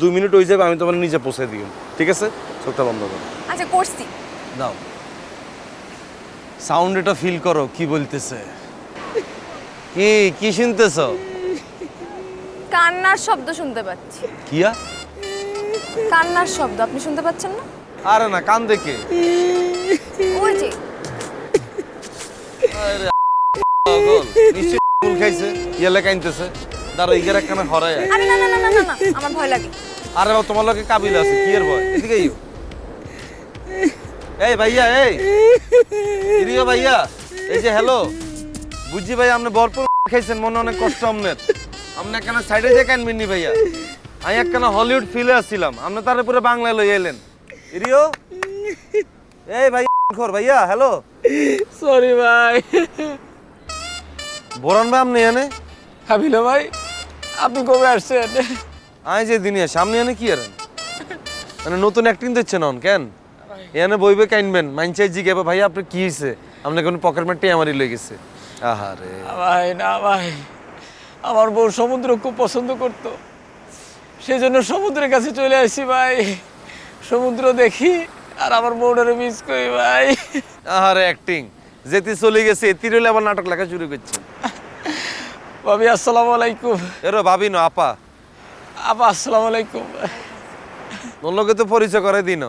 দুই মিনিট হয়ে যাবে আমি তোমার নিজে পৌঁছে দিই ঠিক আছে? চোখটা বন্ধ করো। আচ্ছা করছি। দাও। সাউন্ড এটা ফিল করো কি বলতেছে? কি কি শুনতেছ? কান্নার শব্দ শুনতে পাচ্ছি। কিয়া? কান্নার শব্দ আপনি শুনতে পাচ্ছেন না? আরে না কান দেখে ওই যে আরে পাগল। ফুল খাইছে ইয়ালে কাইনতেছে দাঁড়া ইগার একখানা হরায় আরে না না না না না না আমার ভয় লাগে। আরে বাবা, তোমার লগে কাবিল আছে কি এর ভয়? এদিকে এই ভাইয়া এই। ইরিও ভাইয়া এই যে হ্যালো। বুঝছি ভাই আপনি ভরপুর খাইছেন মনে অনেক কষ্ট আপনার। আপনি একখানা সাইডে যে কানবেন নি ভাইয়া। আমি একখানা হলিউড ফিলে আসছিলাম আপনি তার পুরো বাংলায় লই এলেন ইরিও? এই ভাই খোর ভাইয়া হ্যালো। সরি ভাই। বোরান ভাই আপনি এনে হাবিলা ভাই আপনি কবে আসছেন? আই যে দিনে সামনে এনে কি আরেন মানে নতুন অ্যাক্টিং দিচ্ছেন অন কেন? এনে বইবে কাইনবেন মাইনচাই জিগাবে ভাই আপনি কি হইছে? আপনি কোন পকেট মারটি আমারই লই গেছে। আহারে। ভাই না ভাই আমার বউ সমুদ্র খুব পছন্দ করতো। সেই জন্য সমুদ্রের কাছে চলে আসি ভাই। সমুদ্র দেখি আর আমার বউটারে মিস করি ভাই। আহারে অ্যাক্টিং যেতে চলে গেছে এতি রইলে আবার নাটক লেখা শুরু করছে। ভাবি আসসালামু আলাইকুম। এরো ভাবি না আপা। আপা আসসালামু আলাইকুম। ওর লোকে তো পরিচয় করে দিন।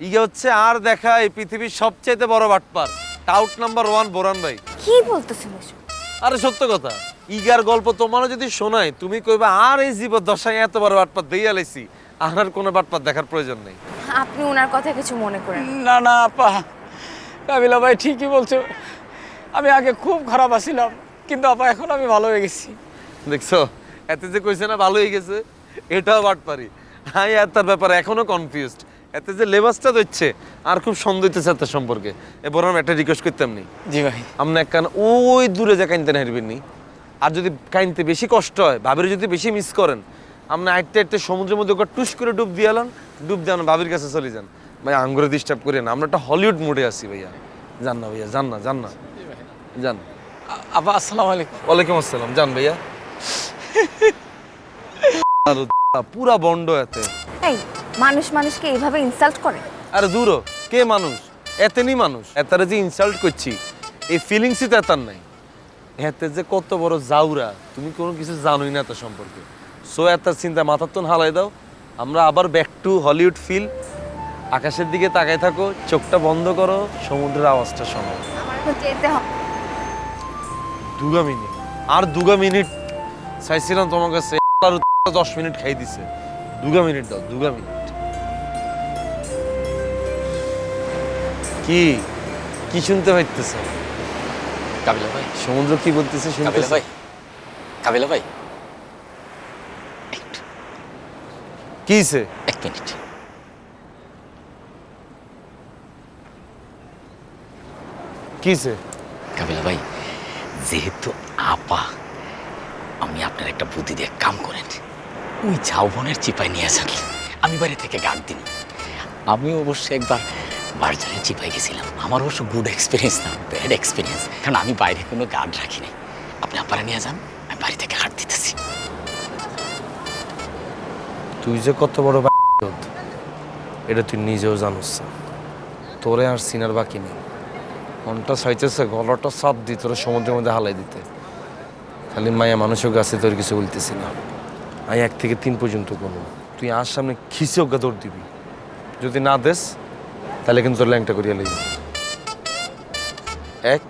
ইগে হচ্ছে আর দেখা এই পৃথিবীর সবচাইতে বড় বাটপার টাউট নাম্বার ওয়ান বোরান ভাই। কি বলতেছেন এসব? আরে সত্য কথা ইগার গল্প তোমারও যদি শোনায় তুমি কইবা আর এই জীব দশায় এত বড় বাটপাত দিয়ে লাইছি আর কোনো বাটপাত দেখার প্রয়োজন নেই। আপনি ওনার কথা কিছু মনে করেন? না। না না আপা। কাবিলা ভাই ঠিকই বলছো। আমি আগে খুব খারাপ আছিলাম। কিন্তু আপা এখন আমি ভালো হয়ে গেছি। দেখছ এতে যে কইছে না ভালো হয়ে গেছে এটাও বাট পারি হাই আর তার ব্যাপারে এখনও কনফিউজড এতে যে লেবাসটা দিচ্ছে আর খুব সন্দেহ হইতেছে তার সম্পর্কে। এ বরং একটা রিকোয়েস্ট করতাম নি। জি ভাই। আপনি এক কান ওই দূরে যা কাইনতে হারবেন নি আর যদি কাইনতে বেশি কষ্ট হয় ভাবির যদি বেশি মিস করেন আপনি আইতে আইতে সমুদ্রের মধ্যে ওকে টুস করে ডুব দিয়ে এলাম ডুব দিয়ে ভাবির কাছে চলে যান। ভাই আঙ্গুরে ডিস্টার্ব করেন আমরা একটা হলিউড মুডে আছি ভাইয়া। যান না ভাইয়া জান না যান না। যান। আ- আপা আসসালামু আলাইকুম। ওয়ালাইকুম আসসালাম। জান ভাইয়া। পুরা বন্ড এতে। এই মানুষ মানুষকে এইভাবে ইনসাল্ট করে? আরে দূর কে মানুষ? এতেনি মানুষ। এতারে যে ইনসাল্ট করছি এই ফিলিংসই তো এতার নাই। এতে যে কত বড় জাউরা তুমি কোনো কিছু জানোই না তার সম্পর্কে। সো এতার চিন্তা মাথার তো হালাই দাও। আমরা আবার ব্যাক টু হলিউড ফিল আকাশের দিকে তাকায় থাকো চোখটা বন্ধ করো সমুদ্রের আওয়াজটা শোনো। যেতে হবে। দুগা মিনিট। আর দুগা মিনিট চাইছিলাম তোমার কাছে দশ মিনিট খাই দিছে। দুগা মিনিট দাও দুগা মিনিট। কি? কি শুনতে পাইতেছে? কাবিলা ভাই। সমুদ্র কি বলতেছে কাবিলা ভাই। কাবিলা ভাই। কিছে এক মিনিট। কিছে কাবিলা ভাই। যেহেতু আপা, আমি আপনার একটা বুদ্ধি দিয়ে কাম করেন। ওই ঝাউবনের চিপায় নিয়ে যান আমি বাইরে থেকে গার্ড দিন। আমি অবশ্য একবার বারজারে চিপায় গেছিলাম। আমার অবশ্য গুড এক্সপিরিয়েন্স না ব্যাড এক্সপিরিয়েন্স কারণ আমি বাইরে কোনো গার্ড রাখি নাই আপনি আপারা নিয়ে যান, আমি বাড়ি থেকে হাট দিতেছি। তুই যে কত বড় এটা তুই নিজেও জানোস তোরে আর সিনার বাকি নেই। মনটা চাইতেছে গলাটা চাপ দি তোর সমুদ্রের মধ্যে হালাই দিতে। খালি মায়া মানুষের কাছে তোর কিছু বলতেছি না। আমি এক থেকে তিন পর্যন্ত কোনো তুই আর সামনে খিসে অজ্ঞা দৌড় দিবি। যদি না দেস, তাহলে কিন্তু তোর ল্যাংটা করিয়া লইবি। এক,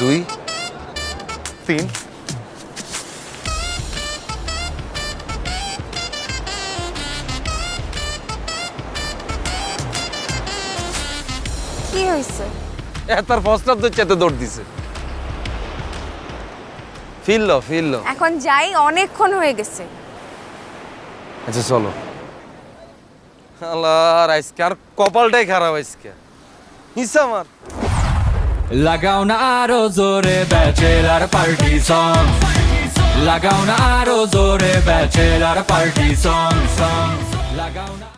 দুই, তিন। কি হয়েছে? তার ফসলার তো চেতে দৌড় দিছে। ফিল লো ফিল লো এখন যাই অনেকক্ষণ হয়ে গেছে। আচ্ছা চলো। আল্লাহ আজকে আর কপালটাই খারাপ আজকে। হিসা আমার। লাগাও না আরও জোরে ব্যাচেলার পার্টি সং লাগাও না আরও জোরে ব্যাচেলার পার্টি সং সং লাগাও না